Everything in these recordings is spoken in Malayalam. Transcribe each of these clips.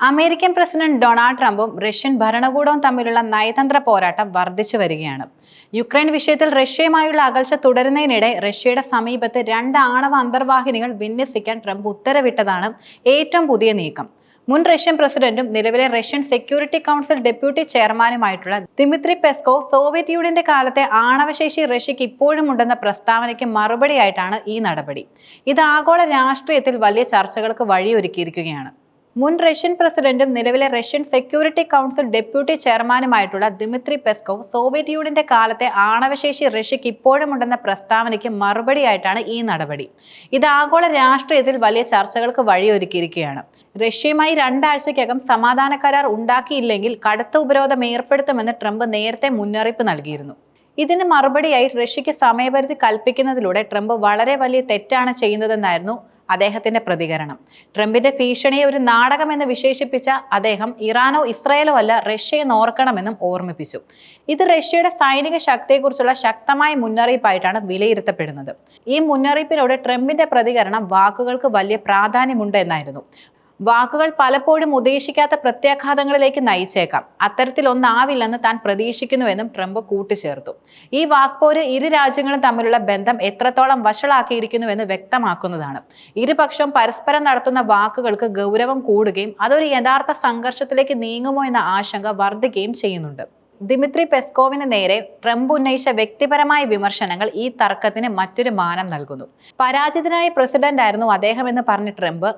അമേരിക്കൻ പ്രസിഡന്റ് ഡൊണാൾഡ് ട്രംപും റഷ്യൻ ഭരണകൂടവും തമ്മിലുള്ള നയതന്ത്ര പോരാട്ടം വർദ്ധിച്ചു വരികയാണ്. യുക്രൈൻ വിഷയത്തിൽ റഷ്യയുമായുള്ള അകൽച്ച തുടരുന്നതിനിടെ റഷ്യയുടെ സമീപത്ത് രണ്ട് ആണവ അന്തർവാഹിനികൾ വിന്യസിക്കാൻ ട്രംപ് ഉത്തരവിട്ടതാണ് ഏറ്റവും പുതിയ നീക്കം. മുൻ റഷ്യൻ പ്രസിഡന്റും നിലവിലെ റഷ്യൻ സെക്യൂരിറ്റി കൗൺസിൽ ഡെപ്യൂട്ടി ചെയർമാനുമായിട്ടുള്ള ദിമിത്രി പെസ്കോവ് സോവിയറ്റ് യൂണിയന്റെ കാലത്തെ ആണവശേഷി റഷ്യക്ക് ഇപ്പോഴും ഉണ്ടെന്ന പ്രസ്താവനയ്ക്ക് മറുപടിയായിട്ടാണ് ഈ നടപടി. ഇത് ആഗോള രാഷ്ട്രീയത്തിൽ വലിയ ചർച്ചകൾക്ക് വഴിയൊരുക്കിയിരിക്കുകയാണ്. മുൻ റഷ്യൻ പ്രസിഡന്റും നിലവിലെ റഷ്യൻ സെക്യൂരിറ്റി കൗൺസിൽ ഡെപ്യൂട്ടി ചെയർമാനുമായിട്ടുള്ള ദിമിത്രി പെസ്കോവ് സോവിയറ്റ് യൂണിയന്റെ കാലത്തെ ആണവശേഷി റഷ്യക്ക് ഇപ്പോഴുമുണ്ടെന്ന പ്രസ്താവനയ്ക്ക് മറുപടിയായിട്ടാണ് ഈ നടപടി. ഇത് ആഗോള രാഷ്ട്രീയത്തിൽ വലിയ ചർച്ചകൾക്ക് വഴിയൊരുക്കിയിരിക്കുകയാണ്. റഷ്യയുമായി രണ്ടാഴ്ചയ്ക്കകം സമാധാന കരാർ ഉണ്ടാക്കിയില്ലെങ്കിൽ കടുത്ത ഉപരോധം ഏർപ്പെടുത്തുമെന്ന് ട്രംപ് നേരത്തെ മുന്നറിയിപ്പ് നൽകിയിരുന്നു. ഇതിന് മറുപടിയായി റഷ്യയ്ക്ക് സമയപരിധി കൽപ്പിക്കുന്നതിലൂടെ ട്രംപ് വളരെ വലിയ തെറ്റാണ് ചെയ്യുന്നതെന്നായിരുന്നു അദ്ദേഹത്തിന്റെ പ്രതികരണം. ട്രംപിന്റെ ഭീഷണിയെ ഒരു നാടകമെന്ന് വിശേഷിപ്പിച്ച അദ്ദേഹം ഇറാനോ ഇസ്രായേലോ അല്ല റഷ്യയെ നോർക്കണമെന്നും ഓർമ്മിപ്പിച്ചു. ഇത് റഷ്യയുടെ സൈനിക ശക്തിയെക്കുറിച്ചുള്ള ശക്തമായ മുന്നറിയിപ്പായിട്ടാണ് വിലയിരുത്തപ്പെടുന്നത്. ഈ മുന്നറിയിപ്പിനോട് ട്രംപിന്റെ പ്രതികരണം വാക്കുകൾക്ക് വലിയ പ്രാധാന്യമുണ്ട് എന്നായിരുന്നു. വാക്കുകൾ പലപ്പോഴും ഉദ്ദേശിക്കാത്ത പ്രത്യാഘാതങ്ങളിലേക്ക് നയിച്ചേക്കാം. അത്തരത്തിലൊന്നാവില്ലെന്ന് താൻ പ്രതീക്ഷിക്കുന്നുവെന്നും ട്രംപ് കൂട്ടിച്ചേർത്തു. ഈ വാക്പോര് ഇരു രാജ്യങ്ങളും തമ്മിലുള്ള ബന്ധം എത്രത്തോളം വഷളാക്കിയിരിക്കുന്നുവെന്ന് വ്യക്തമാക്കുന്നതാണ്. ഇരുപക്ഷവും പരസ്പരം നടത്തുന്ന വാക്കുകൾക്ക് ഗൗരവം കൂടുകയും അതൊരു യഥാർത്ഥ സംഘർഷത്തിലേക്ക് നീങ്ങുമോ എന്ന ആശങ്ക വർദ്ധിക്കുകയും ചെയ്യുന്നുണ്ട്. ദിമിത്രി പെസ്കോവിന് നേരെ ട്രംപ് ഉന്നയിച്ച വ്യക്തിപരമായ വിമർശനങ്ങൾ ഈ തർക്കത്തിന് മറ്റൊരു മാനം നൽകുന്നു. പരാജിതനായ പ്രസിഡന്റ് ആയിരുന്നു അദ്ദേഹം എന്ന് പറഞ്ഞ ട്രംപ്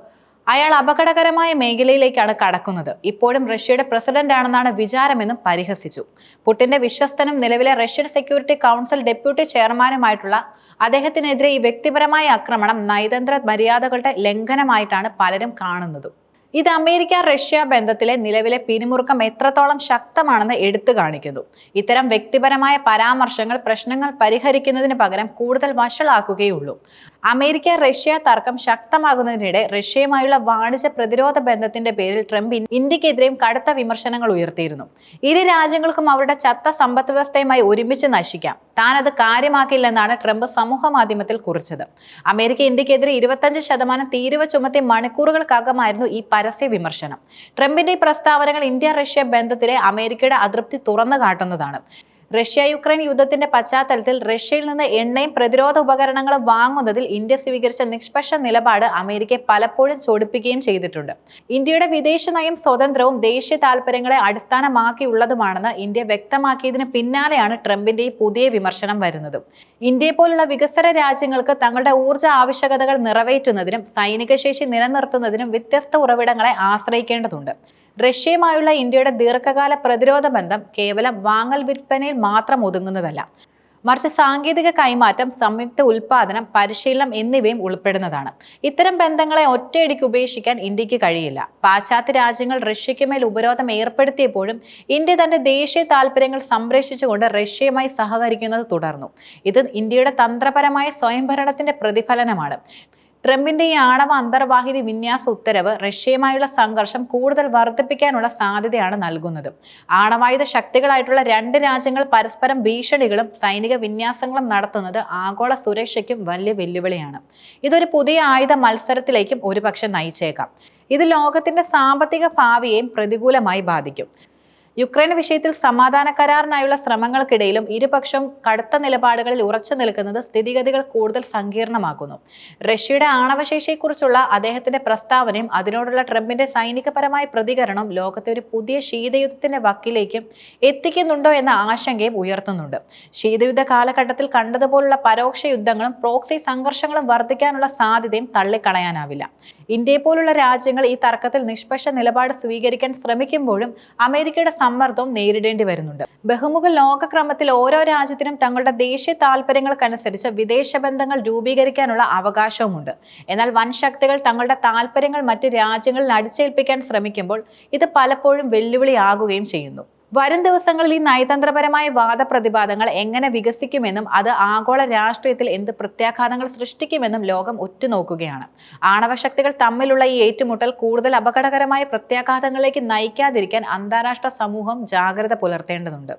അയാൾ അപകടകരമായ മേഖലയിലേക്കാണ് കടക്കുന്നത്. ഇപ്പോഴും റഷ്യയുടെ പ്രസിഡന്റ് ആണെന്നാണ് വിചാരമെന്നും പരിഹസിച്ചു. പുടിന്റെ വിശ്വസ്തനും നിലവിലെ റഷ്യൻ സെക്യൂരിറ്റി കൗൺസിൽ ഡെപ്യൂട്ടി ചെയർമാനുമായിട്ടുള്ള അദ്ദേഹത്തിനെതിരെ ഈ വ്യക്തിപരമായ ആക്രമണം നയതന്ത്ര മര്യാദകളുടെ ലംഘനമായിട്ടാണ് പലരും കാണുന്നതും. ഇത് അമേരിക്ക റഷ്യ ബന്ധത്തിലെ നിലവിലെ പിരിമുറുക്കം എത്രത്തോളം ശക്തമാണെന്ന് എടുത്തു കാണിക്കുന്നു. ഇത്തരം വ്യക്തിപരമായ പരാമർശങ്ങൾ പ്രശ്നങ്ങൾ പരിഹരിക്കുന്നതിന് പകരം കൂടുതൽ വഷളാക്കുകയുള്ളൂ. അമേരിക്ക റഷ്യ തർക്കം ശക്തമാകുന്നതിനിടെ റഷ്യയുമായുള്ള വാണിജ്യ പ്രതിരോധ ബന്ധത്തിന്റെ പേരിൽ ട്രംപ് ഇന്ത്യക്കെതിരെയും കടുത്ത വിമർശനങ്ങൾ ഉയർത്തിയിരുന്നു. ഇരു രാജ്യങ്ങൾക്കും അവരുടെ ചത്ത സമ്പദ് വ്യവസ്ഥയുമായി ഒരുമിച്ച് നശിക്കാം. താൻ അത് കാര്യമാക്കില്ലെന്നാണ് ട്രംപ് സമൂഹ മാധ്യമത്തിൽ കുറിച്ചത്. അമേരിക്ക ഇന്ത്യക്കെതിരെ ഇരുപത്തഞ്ച് ശതമാനം തീരുവ ചുമത്തി മണിക്കൂറുകൾക്കകമായിരുന്നു ഈ പരസ്യ വിമർശനം. ട്രംപിന്റെ ഈ പ്രസ്താവനകൾ ഇന്ത്യ റഷ്യ ബന്ധത്തിലെ അമേരിക്കയുടെ അതൃപ്തി തുറന്നു കാട്ടുന്നതാണ്. റഷ്യ യുക്രൈൻ യുദ്ധത്തിന്റെ പശ്ചാത്തലത്തിൽ റഷ്യയിൽ നിന്ന് എണ്ണയും പ്രതിരോധ ഉപകരണങ്ങളും വാങ്ങുന്നതിൽ ഇന്ത്യ സ്വീകരിച്ച നിഷ്പക്ഷ നിലപാട് അമേരിക്കയെ പലപ്പോഴും ചൊടിപ്പിക്കുകയും ചെയ്തിട്ടുണ്ട്. ഇന്ത്യയുടെ വിദേശ നയം സ്വതന്ത്രവും ദേശീയ താൽപര്യങ്ങളെ അടിസ്ഥാനമാക്കിയുള്ളതുമാണെന്ന് ഇന്ത്യ വ്യക്തമാക്കിയതിന് പിന്നാലെയാണ് ട്രംപിന്റെ ഈ പുതിയ വിമർശനം വരുന്നത്. ഇന്ത്യയെ പോലുള്ള വികസന രാജ്യങ്ങൾക്ക് തങ്ങളുടെ ഊർജ ആവശ്യകതകൾ നിറവേറ്റുന്നതിനും സൈനിക ശേഷി നിലനിർത്തുന്നതിനും വ്യത്യസ്ത ഉറവിടങ്ങളെ ആശ്രയിക്കേണ്ടതുണ്ട്. റഷ്യയുമായുള്ള ഇന്ത്യയുടെ ദീർഘകാല പ്രതിരോധ ബന്ധം കേവലം വാങ്ങൽ വിൽപ്പനയിൽ മാത്രം ഒതുങ്ങുന്നതല്ല. മറിച്ച് സാങ്കേതിക കൈമാറ്റം സംയുക്ത ഉൽപാദനം പരിശീലനം എന്നിവയും ഉൾപ്പെടുന്നതാണ്. ഇത്തരം ബന്ധങ്ങളെ ഒറ്റയടിക്ക് ഉപേക്ഷിക്കാൻ ഇന്ത്യയ്ക്ക് കഴിയില്ല. പാശ്ചാത്യ രാജ്യങ്ങൾ റഷ്യയ്ക്ക് മേൽ ഉപരോധം ഏർപ്പെടുത്തിയപ്പോഴും ഇന്ത്യ തന്റെ ദേശീയ താല്പര്യങ്ങൾ സംരക്ഷിച്ചുകൊണ്ട് റഷ്യയുമായി സഹകരിക്കുന്നത് തുടർന്നു. ഇത് ഇന്ത്യയുടെ തന്ത്രപരമായ സ്വയംഭരണത്തിന്റെ പ്രതിഫലനമാണ്. ട്രംപിന്റെ ഈ ആണവ അന്തർവാഹിനി വിന്യാസ ഉത്തരവ് റഷ്യയുമായുള്ള സംഘർഷം കൂടുതൽ വർദ്ധിപ്പിക്കാനുള്ള സാധ്യതയാണ് നൽകുന്നത്. ആണവായുധ ശക്തികളായിട്ടുള്ള രണ്ട് രാജ്യങ്ങൾ പരസ്പരം ഭീഷണികളും സൈനിക വിന്യാസങ്ങളും നടത്തുന്നത് ആഗോള സുരക്ഷയ്ക്കും വലിയ വെല്ലുവിളിയാണ്. ഇതൊരു പുതിയ ആയുധ മത്സരത്തിലേക്കും ഒരുപക്ഷെ നയിച്ചേക്കാം. ഇത് ലോകത്തിന്റെ സാമ്പത്തിക ഭാവിയെയും പ്രതികൂലമായി ബാധിക്കും. യുക്രൈൻ വിഷയത്തിൽ സമാധാന കരാറിനായുള്ള ശ്രമങ്ങൾക്കിടയിലും ഇരുപക്ഷം കടുത്ത നിലപാടുകളിൽ ഉറച്ചു നിൽക്കുന്നത് സ്ഥിതിഗതികൾ കൂടുതൽ സങ്കീർണമാക്കുന്നു. റഷ്യയുടെ ആണവശേഷിയെക്കുറിച്ചുള്ള അദ്ദേഹത്തിന്റെ പ്രസ്താവനയും അതിനോടുള്ള ട്രംപിന്റെ സൈനികപരമായ പ്രതികരണം ലോകത്തെ ഒരു പുതിയ ശീതയുദ്ധത്തിന്റെ വക്കിലേക്ക് എത്തിക്കുന്നുണ്ടോ എന്ന ആശങ്കയും ഉയർത്തുന്നുണ്ട്. ശീതയുദ്ധ കാലഘട്ടത്തിൽ കണ്ടതുപോലുള്ള പരോക്ഷ യുദ്ധങ്ങളും പ്രോക്സി സംഘർഷങ്ങളും വർദ്ധിക്കാനുള്ള സാധ്യതയും തള്ളിക്കളയാനാവില്ല. ഇന്ത്യയെ പോലുള്ള രാജ്യങ്ങൾ ഈ തർക്കത്തിൽ നിഷ്പക്ഷ നിലപാട് സ്വീകരിക്കാൻ ശ്രമിക്കുമ്പോഴും അമേരിക്കയുടെ സമ്മർദ്ദവും നേരിടേണ്ടി വരുന്നുണ്ട്. ബഹുമുഖ ലോകക്രമത്തിൽ ഓരോ രാജ്യത്തിനും തങ്ങളുടെ ദേശീയ താല്പര്യങ്ങൾക്കനുസരിച്ച് വിദേശ ബന്ധങ്ങൾ രൂപീകരിക്കാനുള്ള അവകാശവുമുണ്ട്. എന്നാൽ വൻ ശക്തികൾ തങ്ങളുടെ താല്പര്യങ്ങൾ മറ്റ് രാജ്യങ്ങളിൽ അടിച്ചേൽപ്പിക്കാൻ ശ്രമിക്കുമ്പോൾ ഇത് പലപ്പോഴും വെല്ലുവിളിയാകുകയും ചെയ്യുന്നു. വരും ദിവസങ്ങളിൽ ഈ നയതന്ത്രപരമായ വാദപ്രതിവാദങ്ങൾ എങ്ങനെ വികസിക്കുമെന്നും അത് ആഗോള രാഷ്ട്രീയത്തിൽ എന്ത് പ്രത്യാഘാതങ്ങൾ സൃഷ്ടിക്കുമെന്നും ലോകം ഉറ്റുനോക്കുകയാണ്. ആണവശക്തികൾ തമ്മിലുള്ള ഈ ഏറ്റുമുട്ടൽ കൂടുതൽ അപകടകരമായ പ്രത്യാഘാതങ്ങളിലേക്ക് നയിക്കാതിരിക്കാൻ അന്താരാഷ്ട്ര സമൂഹം ജാഗ്രത പുലർത്തേണ്ടതുണ്ട്.